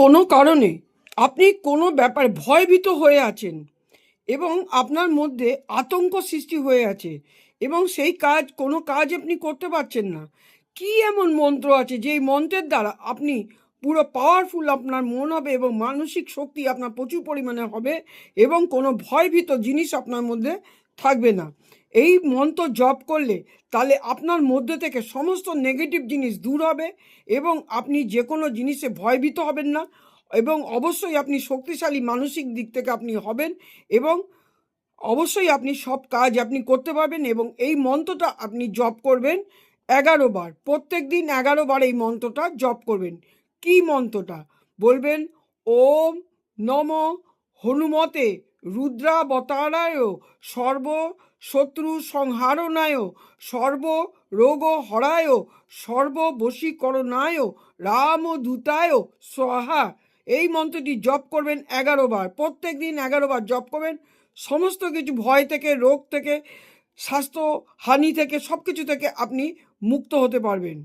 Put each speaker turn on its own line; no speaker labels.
কোনো কারণে আপনি কোনো ব্যাপারে ভয়ভীত হয়ে আছেন এবং আপনার মধ্যে আতঙ্ক সৃষ্টি হয়ে আছে এবং সেই কাজ, কোনো কাজ আপনি করতে পারছেন না। কি এমন মন্ত্র আছে যেই মন্ত্রের দ্বারা আপনি পুরো পাওয়ারফুল আপনার মন হবে এবং মানসিক শক্তি আপনার প্রচুর পরিমাণে হবে এবং কোনো ভয়ভীত জিনিস আপনার মধ্যে থাকবে না। এই মন্ত্র জপ করলে তাহলে আপনার মধ্যে থেকে সমস্ত নেগেটিভ জিনিস দূর হবে এবং আপনি যে কোনো জিনিসে ভয়ভীত হবেন না এবং অবশ্যই আপনি শক্তিশালী মানসিক দিক থেকে আপনি হবেন এবং অবশ্যই আপনি সব কাজ আপনি করতে পারবেন এবং এই মন্ত্রটা আপনি জপ করবেন এগারো বার। প্রত্যেক দিন এগারো বার এই মন্ত্রটা জপ করবেন। কি মন্ত্রটা? বলবেন, ওম নম হনুমতে রুদ্রাবতারায় সর্ব শত্রু সংহারণায় সর্ব রোগ হরায় সর্ববশীকরণায় রামদূতায় স্বাহা। এই মন্ত্রটি জপ করবেন এগারো বার। প্রত্যেক দিন এগারো বার জপ করবেন। সমস্ত কিছু ভয় থেকে, রোগ থেকে স্বাস্থ্য হানি থেকে সব কিছু থেকে আপনি মুক্ত হতে পারবেন।